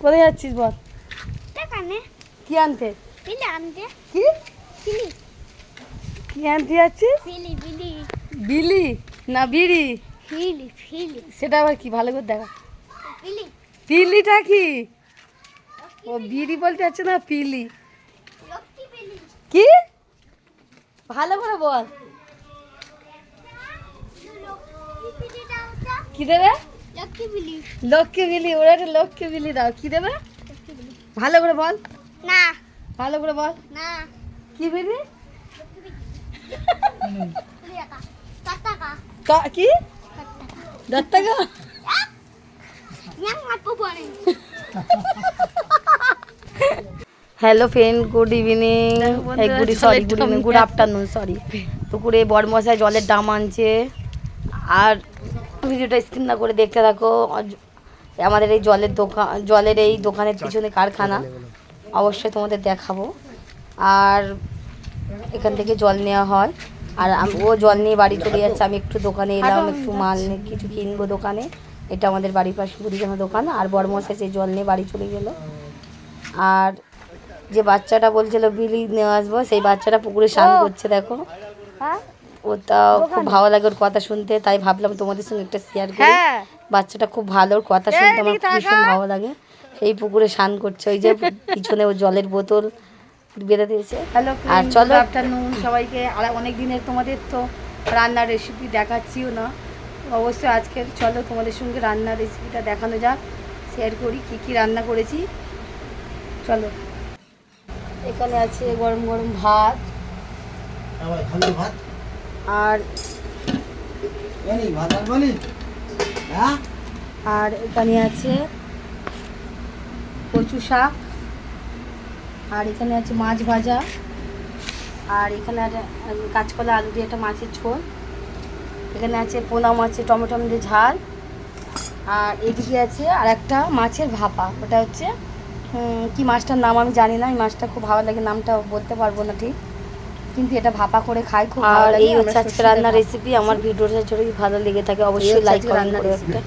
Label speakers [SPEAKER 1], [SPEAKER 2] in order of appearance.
[SPEAKER 1] কোথায় যাচ্ছিস বল? কি আনতে?
[SPEAKER 2] আনতে।
[SPEAKER 1] কি? কি আনতে যাচ্ছিস?
[SPEAKER 2] বিলি বিলি।
[SPEAKER 1] বিলি? না বিড়ি? সেটা আবার কি? ভালো করে দেখা। পিলিটা কি? ও বিড়ি বলতে যাচ্ছে না পিলি। কি? ভালো করে বল। কি দেবে?
[SPEAKER 2] লক্ষ্মী বিলি
[SPEAKER 1] ওরা একটা লক্ষ্মী বিলি দাও। কি দেবে? ভালো করে বল।
[SPEAKER 2] না।
[SPEAKER 1] ভালো করে বল।
[SPEAKER 2] না।
[SPEAKER 1] কি বিলি কা- দশ টাকা hello friend good evening good
[SPEAKER 3] জলের
[SPEAKER 1] sorry good evening good afternoon sorry পুকুরে বড়মশাই জলের ডাম আনছে। আর ভিডিওটা স্ক্রিন না করে দেখতে থাকো। আমাদের এই জলের দোকান জলের এই দোকানের পিছনে কারখানা। অবশ্যই তোমাদের দেখাবো। আর এখান থেকে জল নেওয়া হয়। আর আম- ও জল নিয়ে বাড়ি চলে যাচ্ছে। আমি একটু দোকানে এলাম একটু মাল নিয়ে কিছু কিনবো দোকানে। এটা আমাদের বাড়ির পাশে মুদিখানা দোকান। আর বড়মশাই সেই জল নিয়ে বাড়ি চলে গেলো। আর যে বাচ্চাটা বলছিল বিলি নিয়ে আসব। সেই বাচ্চাটা পুকুরে স্নান করছে দেখো।
[SPEAKER 3] হ্যাঁ?
[SPEAKER 1] খুব ভালো লাগে ওর কথা শুনতে তাই ভাবলাম তোমাদের সঙ্গে একটা শেয়ার করি।
[SPEAKER 3] হ্যাঁ।
[SPEAKER 1] বাচ্চাটা খুব ভালো ওর কথা শুনতে আমার ভীষণ ভালো লাগে। সেই পুকুরে স্নান করছে ওই যে পিছনে ও জলের বোতল বেঁধে দিয়েছে।
[SPEAKER 3] হ্যালো
[SPEAKER 1] আর চলো।
[SPEAKER 3] আফটারনুন সবাইকে। আর অনেক দিনের তোমাদের তো রান্নার রেসিপি দেখাচ্ছিও না। অবশ্যই আজকে চলো তোমাদের সঙ্গে রান্নার রেসিপিটা দেখানো যাক শেয়ার করি কি কি রান্না করেছি। চলো।
[SPEAKER 1] এখানে আছে গরম গরম ভাত।
[SPEAKER 4] ভাত।
[SPEAKER 1] আর
[SPEAKER 4] হ্যাঁ?
[SPEAKER 1] আর এখানে আছে কচু শাক আর এখানে আছে মাছ ভাজা আর এখানে কাঁচকলা আলু দিয়ে একটা মাছের ঝোল এখানে আছে পোনা মাছের টমেটো দিয়ে ঝাল আর এদিকে আছে আর একটা মাছের ভাপা ওটা হচ্ছে কি মাছটার নাম আমি জানি না এই মাছটা খুব ভালো লাগে নামটা বলতে পারব না ঠিক। কিন্তু এটা ভাপা করে খাই খুব ভালো লাগে।
[SPEAKER 3] এই হচ্ছে আজকে
[SPEAKER 1] রান্নার রেসিপি আমার ভিডিওটা যদি ভালো লেগে থাকে অবশ্যই লাইক
[SPEAKER 3] আজকে রান্নার
[SPEAKER 1] করে একটা